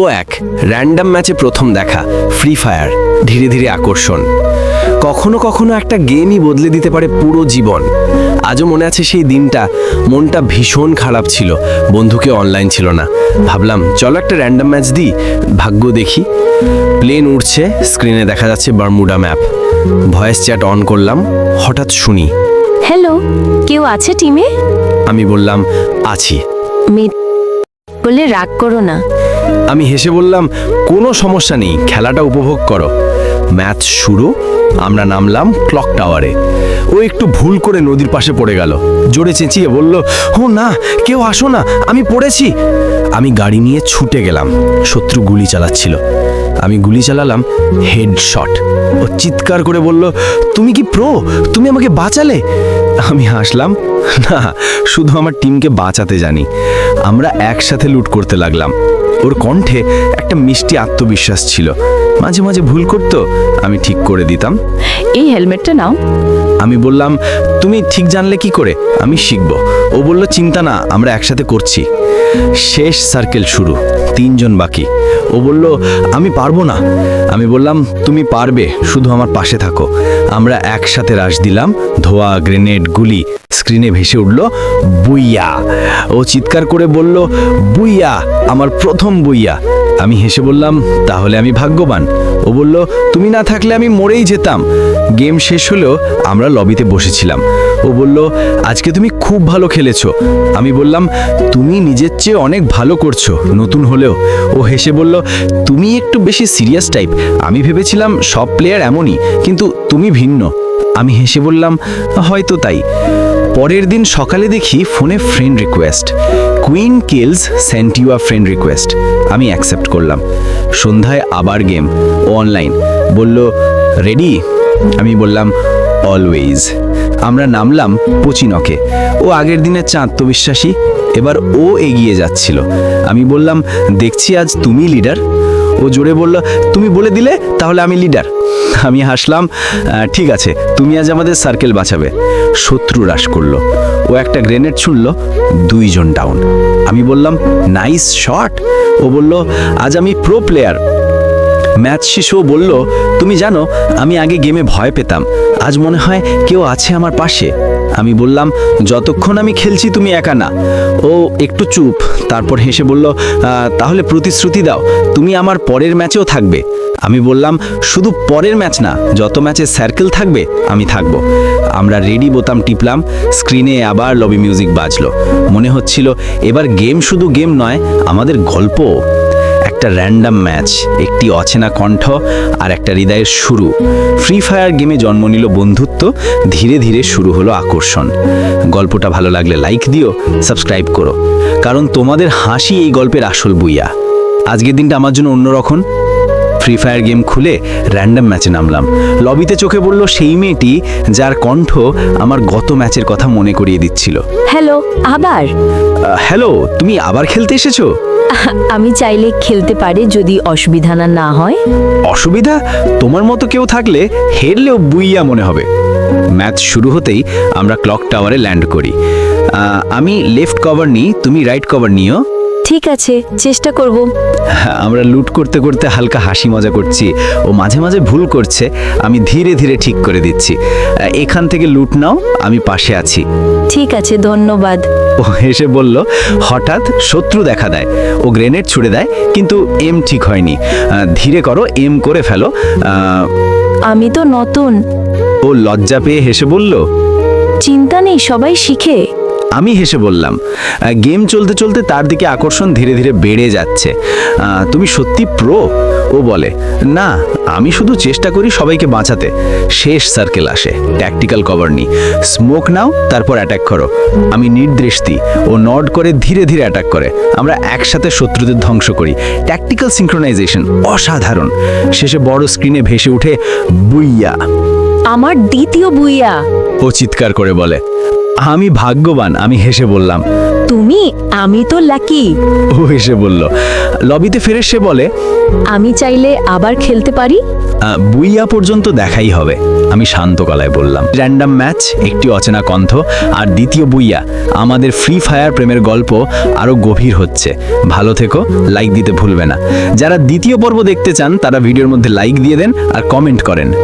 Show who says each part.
Speaker 1: ও এক। র্যান্ডাম ম্যাচে প্রথম দেখা ফ্রি ফায়ার ধীরে ধীরে আকর্ষণ। কখনো কখনো একটা গেমই বদলে দিতে পারে পুরো জীবন। আজও মনে আছে সেই দিনটা মনটা ভীষণ খারাপ ছিল বন্ধুকে অনলাইন ছিল না। ভাবলাম চলো একটা র্যান্ডাম ম্যাচ দিই ভাগ্য দেখি। প্লেন উঠছে স্ক্রিনে দেখা যাচ্ছে Bermuda map voice chat on করলাম হঠাৎ শুনি।
Speaker 2: হ্যালো কেউ আছে টিমে
Speaker 1: আমি বললাম আছি।
Speaker 2: মে বলে রাগ করো না।
Speaker 1: আমি হেসে বললাম, কোনো সমস্যা নেই, খেলাটা উপভোগ করো। ম্যাচ শুরু, আমরা নামলাম ক্লক টাওয়ারে। ও একটু ভুল করে নদীর পাশে পড়ে গেল। জোরে চেঁচিয়ে বলল, ও না, কেউ আসো না, আমি পড়েছি। আমি গাড়ি নিয়ে ছুটে গেলাম। শত্রু গুলি চালাচ্ছিল। আমি গুলি চালালাম হেডশট ও চিৎকার করে বলল তুমি কি প্রো তুমি আমাকে বাঁচালে? আমি হাসলাম না শুধু আমার টিমকে বাঁচাতে জানি। আমরা একসাথে লুট করতে লাগলাম। ওর কণ্ঠে একটা মিষ্টি আত্মবিশ্বাস ছিল। মাঝে মাঝে ভুল করতো আমি ঠিক করে দিতাম।
Speaker 2: এই হেলমেটটা নাও।
Speaker 1: আমি বললাম তুমি ঠিক জানলে কি করে? আমি শিখব। ও বলল চিন্তা না আমরা একসাথে করছি। শেষ সার্কেল শুরু, তিনজন বাকি। ও বলল, আমি পারব না। আমি বললাম, তুমি পারবে, শুধু আমার পাশে থাকো। আমরা একসাথে রাশ দিলাম, ধোয়া গ্রেনেড গুলি স্ক্রিনে ভেসে উঠল, বুইয়া। ও চিৎকার করে বলল, বুইয়া, আমার প্রথম বুইয়া। আমি হেসে বললাম, তাহলে আমি ভাগ্যবান। ও বলল, তুমি না থাকলে আমি মরেই যেতাম। গেম শেষ হলেও আমরা লবিতে বসেছিলাম। ও বলল, আজকে তুমি খুব ভালো খেলেছো। আমি বললাম, তুমি নিজের চেয়ে অনেক ভালো করছ, নতুন হলেও। ও হেসে বলল, তুমি একটু বেশি সিরিয়াস টাইপ আমি ভেবেছিলাম সব প্লেয়ার এমনই, কিন্তু তুমি ভিন্ন। আমি হেসে বললাম, হয়তো তাই। পরের দিন সকালে দেখি ফোনে friend request queen kills sent you a friend request আমি অ্যাকসেপ্ট করলাম। সন্ধ্যায় আবার গেম অনলাইন বলল রেডি আমি বললাম অলওয়েজ আমরা নামলাম পচিনকে। ও আগের দিনের চা আত্মবিশ্বাসী এবার ও এগিয়ে যাচ্ছিল। আমি বললাম, দেখছি আজ তুমি লিডার ও জোরে বলল, তুমি বলে দিলে, তাহলে আমি লিডার আমি হাসলাম ঠিক আছে, তুমি আজ আমাদের সার্কেল বাঁচাবে। শত্রু হ্রাস করল। ও একটা গ্রেনেড ছুড়ল, দুইজন ডাউন আমি বললাম নাইস শট ও বলল, আজ আমি প্রো প্লেয়ার ম্যাচ শেষেও বলল, তুমি জানো, আমি আগে গেমে ভয় পেতাম। আজ মনে হয় কেউ আছে আমার পাশে। আমি বললাম, যতক্ষণ আমি খেলছি তুমি একা না। ও একটু চুপ, তারপর হেসে বলল তাহলে প্রতিশ্রুতি দাও, তুমি আমার পরের ম্যাচেও থাকবে। আমি বললাম, শুধু পরের ম্যাচ না, যত ম্যাচে সার্কেল থাকবে, আমি থাকব। আমরা রেডি বোতাম টিপলাম, স্ক্রিনে আবার লবি মিউজিক বাজলো। মনে হচ্ছিল, এবার গেম শুধু গেম নয়, আমাদের গল্প একটা র্যান্ডম ম্যাচ একটি অচেনা কণ্ঠ আর একটা হৃদয়ের শুরু। ফ্রি ফায়ার গেমে জন্ম নিল বন্ধুত্ব ধীরে ধীরে শুরু হলো আকর্ষণ। গল্পটা ভালো লাগলে লাইক দিও সাবস্ক্রাইব করো। কারণ তোমাদের হাসি এই গল্পের আসল বুইয়া। আজকের দিনটা আমার জন্য অন্যরকম ফ্রি ফায়ার গেম খুলে র্যান্ডাম ম্যাচে নামলাম। লবিতে চোখে পড়ল সেই মেয়েটি যার কণ্ঠ আমার গত ম্যাচের কথা মনে করিয়ে দিচ্ছিল।
Speaker 2: হ্যালো আবার?
Speaker 1: হ্যালো তুমি আবার খেলতে এসেছ?
Speaker 2: আমি চাইলে খেলতে পারে যদি অসুবিধা না না হয়।
Speaker 1: অসুবিধা? তোমার মতো কেউ থাকলে হেরলেও বুইয়া মনে হবে। ম্যাচ শুরু হতেই আমরা ক্লক টাওয়ারে ল্যান্ড করি। আমি লেফট কভার নিই, তুমি রাইট কভার নিও।
Speaker 2: ঠিক আছে চেষ্টা করব।
Speaker 1: আমরা লুট করতে করতে হালকা হাসি মজা করছি। ও মাঝে মাঝে ভুল করছে আমি ধীরে ধীরে ঠিক করে দিচ্ছি। এখান থেকে লুট নাও আমি পাশে আছি।
Speaker 2: ঠিক আছে ধন্যবাদ।
Speaker 1: ও হেসে বলল হঠাৎ শত্রু দেখা দেয়। ও গ্রেনেড ছুড়ে দেয় কিন্তু এম ঠিক হয়নি। ধীরে করো এম করে ফেলো।
Speaker 2: আমি তো নতুন।
Speaker 1: ও লজ্জা পেয়ে হেসে বলল
Speaker 2: চিন্তা নেই সবাই শিখে।
Speaker 1: আমি হেসে বললাম গেম চলতে চলতে তার দিকে আকর্ষণ ধীরে ধীরে বেড়ে যাচ্ছে। তুমি সত্যি প্রো? ও বলে না আমি শুধু চেষ্টা করি সবাইকে বাঁচাতে। শেষ সার্কেল আসে ট্যাকটিক্যাল কভার নি স্মোক নাও তারপর অ্যাটাক করো। আমি নির্দেশ দিই ও নড করে ধীরে ধীরে অ্যাটাক করে। আমরা একসাথে শত্রুদের ধ্বংস করি। ট্যাকটিক্যাল সিঙ্ক্রোনাইজেশন অসাধারণ। শেষে বড় স্ক্রিনে ভেসে উঠে বুইয়া।
Speaker 2: আমার দ্বিতীয় বুইয়া।
Speaker 1: ও চিৎকার করে বলে আমি ভাগ্যবান আমি হেসে বললাম।
Speaker 2: তুমি আমি তো লাকি।
Speaker 1: ও হেসে বলল। লবিতে ফিরে সে বলে
Speaker 2: আমি চাইলে আবার খেলতে পারি?
Speaker 1: বুইয়া পর্যন্ত দেখাই হবে আমি শান্ত গলায় বললাম। র্যান্ডম ম্যাচ একটি অচেনা কণ্ঠ আর দ্বিতীয় বুইয়া আমাদের ফ্রি ফায়ার প্রেমের গল্প আরও গভীর হচ্ছে। ভালো থেকো লাইক দিতে ভুলবে না। যারা দ্বিতীয় পর্ব দেখতে চান তারা ভিডিওর মধ্যে লাইক দিয়ে দেন আর কমেন্ট করেন।